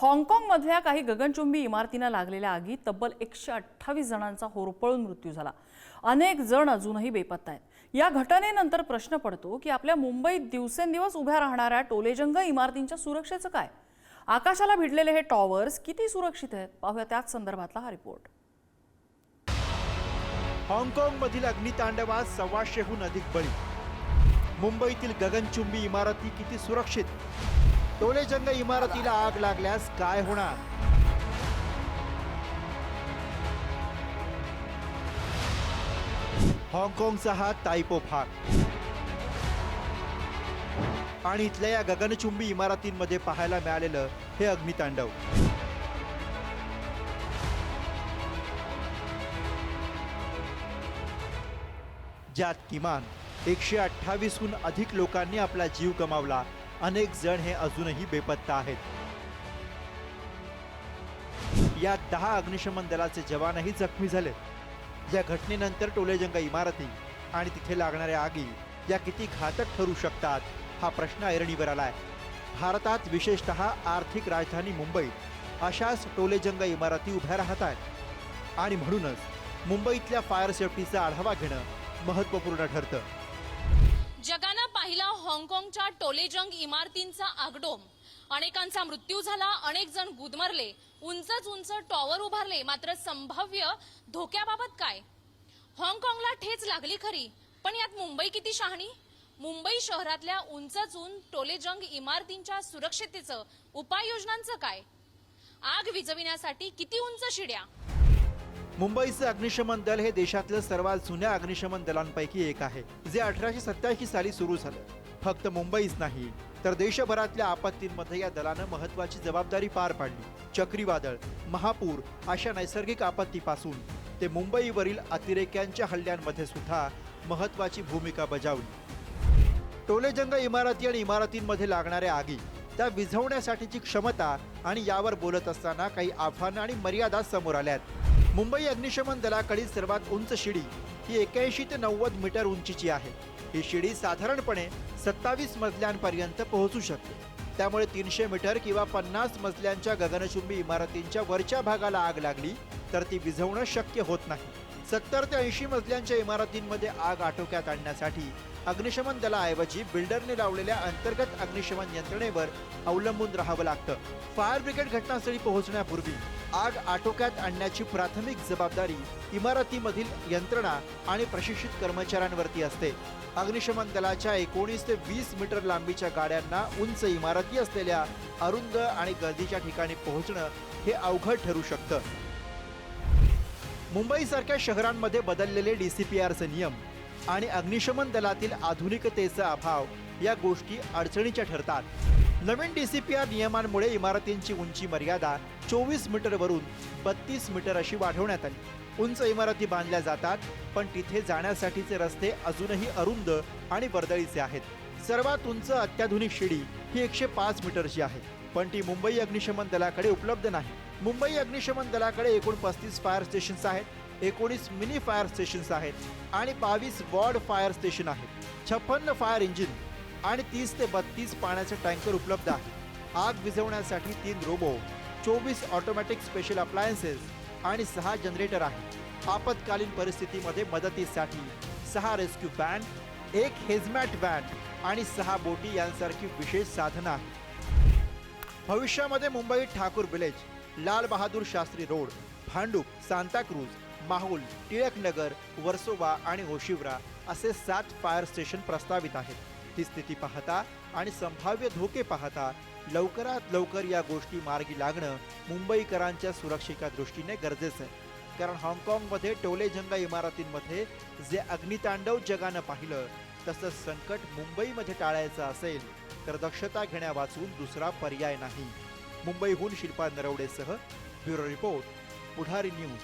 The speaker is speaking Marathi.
हाँगकाँगमधल्या काही गगनचुंबी इमारतींना लागलेल्या आगीत तब्बल एकशे अठ्ठावीस जणांचा होरपळून मृत्यू झाला. अनेक जण अजूनही बेपत्ता आहेत. या घटनेनंतर प्रश्न पडतो की आपल्या मुंबईत दिवसेंदिवस उभ्या राहणाऱ्या टोलेजंग इमारतींच्या सुरक्षेचं काय? आकाशाला भिडलेले हे टॉवर्स किती सुरक्षित आहेत? पाहूया त्याच संदर्भातला हा रिपोर्ट. हाँगकाँगमधील अग्नितांडवात सव्वाशेहून अधिक बळी. मुंबईतील गगनचुंबी इमारती किती सुरक्षित? टोलेजंग इमारतीला आग लागल्यास काय होणार? हाँगकाँगचा हा तायपो भाग आणि इथल्या या गगनचुंबी इमारतींमध्ये पाहायला मिळालेलं हे अग्नितांडव. ज्यात किमान एकशे अठ्ठावीसहून अधिक लोकांनी आपला जीव गमावला. अनेक जण हे अजूनही बेपत्ता आहेत. यात दहा अग्निशमन दलाचे जवानही जखमी झाले. या घटनेनंतर टोलेजंग इमारती आणि तिथे लागणाऱ्या आगी या किती घातक ठरू शकतात हा प्रश्न ऐरणीवर आलाय. भारतात विशेषतः आर्थिक राजधानी मुंबईत अशाच टोलेजंग इमारती उभ्या राहत आहेत आणि म्हणूनच मुंबईतल्या फायर सेफ्टीचा आढावा घेणं महत्त्वपूर्ण ठरतं. जगानं पाहिला हाँगकाँगच्या टोलेजंग इमारतींचा आगडोम. अनेकांचा मृत्यू झाला अनेक जण गुदमरले. उंचच उंच टॉवर उभारले मात्र संभाव्य धोक्याबाबत काय? हाँगकाँगला ठेच लागली खरी पण यात मुंबई किती शहाणी? मुंबई शहरातल्या उंचच उंच टोलेजंग इमारतींच्या सुरक्षतेचं उपाययोजनांचं काय? आग विझविण्यासाठी किती उंच शिड्या? मुंबईचं अग्निशमन दल हे देशातलं सर्वात जुन्या अग्निशमन दलांपैकी एक आहे जे अठराशे सत्याऐंशी साली सुरू झालं. फक्त मुंबईच नाही तर देशभरातल्या आपत्तींमध्ये या दलानं महत्वाची जबाबदारी पार पाडली. चक्रीवादळ महापूर अशा नैसर्गिक आपत्तीपासून ते मुंबईवरील अतिरेक्यांच्या हल्ल्यांमध्ये सुद्धा महत्वाची भूमिका बजावली. टोलेजंग इमारती आणि इमारतींमध्ये लागणाऱ्या आगी त्या विझवण्यासाठीची क्षमता आणि यावर बोलत असताना काही आव्हानं आणि मर्यादा समोर आल्यात. मुंबई अग्निशमन दलाकडील सर्वात उंच शिडी ही एक्याऐंशी ते नव्वद मीटर उंचीची आहे. ही शिडी साधारणपणे सत्तावीस मजल्यांपर्यंत पोहोचू शकते. त्यामुळे तीनशे मीटर किंवा पन्नास मजल्यांच्या गगनचुंबी इमारतींच्या वरच्या भागाला आग लागली तर ती विझवणं शक्य होत नाही. सत्तर ते ऐंशी मजल्यांच्या इमारतींमध्ये आग आटोक्यात आणण्यासाठी अग्निशमन दलाऐवजी बिल्डरने लावलेल्या अंतर्गत अग्निशमन यंत्रणेवर अवलंबून राहावं लागतं. फायर ब्रिगेड घटनास्थळी पोहोचण्यापूर्वी आग आटोक्यात आणण्याची प्राथमिक जबाबदारी इमारतीमधील यंत्रणा आणि प्रशिक्षित कर्मचाऱ्यांवरती असते. अग्निशमन दलाच्या एकोणीस ते वीस मीटर लांबीच्या गाड्यांना उंच इमारती असलेल्या अरुंद आणि गर्दीच्या ठिकाणी पोहोचणं हे अवघड ठरू शकतं. मुंबईसारख्या शहरांमध्ये बदललेले डी सी पी आरचे नियम आणि अग्निशमन दलातील आधुनिकतेचा अभाव या गोष्टी अडचणीच्या ठरतात. नवीन डी सी पी आर नियमांमुळे इमारतींची उंची मर्यादा चोवीस मीटरवरून बत्तीस मीटर अशी वाढवण्यात आली. उंच इमारती बांधल्या जातात पण तिथे जाण्यासाठीचे रस्ते अजूनही अरुंद आणि वर्दळीचे आहेत. सर्वात उंच अत्याधुनिक शिडी ही एकशे पाच मीटरची आहे पण ती मुंबई अग्निशमन दलाकडे उपलब्ध नाही. मुंबई अग्निशमन दलाकडे एकूण पस्तीस फायर स्टेशन्स आहेत एकोणीस मिनी फायर स्टेशन्स आहेत आणि बावीस वॉर्ड फायर स्टेशन आहेत. छप्पन्न फायर इंजिन आणि तीस ते बत्तीस पाण्याचे टँकर उपलब्ध आहे. आग विझवण्यासाठी तीन रोबो चोवीस ऑटोमॅटिक स्पेशल अप्लायन्सेस आणि सहा जनरेटर आहेत आपत्कालीन परिस्थितीमध्ये मदतीसाठी सहा रेस्क्यू बँड एक हेजमॅट बँड आणि सहा बोटी यांसारखी विशेष साधनं आहेत. भविष्यामध्ये मुंबईत ठाकूर विलेज लाल बहादूर शास्त्री रोड भांडूप सांताक्रूज माहुल टिळकनगर वर्सोवा आणि ओशिवरा असे सात फायर स्टेशन प्रस्तावित आहेत. ती स्थिती पाहता आणि संभाव्य धोके पाहता लवकरात लवकर या गोष्टी मार्गी लागणं मुंबईकरांच्या सुरक्षेच्या दृष्टीने गरजेचं आहे. कारण हाँगकाँगमध्ये टोलेजंगा इमारतींमध्ये जे अग्नितांडव जगानं पाहिलं तसं संकट मुंबईमध्ये टाळायचं असेल तर दक्षता घेण्या वाचून दुसरा पर्याय नाही. मुंबईहून शिल्पा नरवडेसह ब्युरो रिपोर्ट पुढारी न्यूज.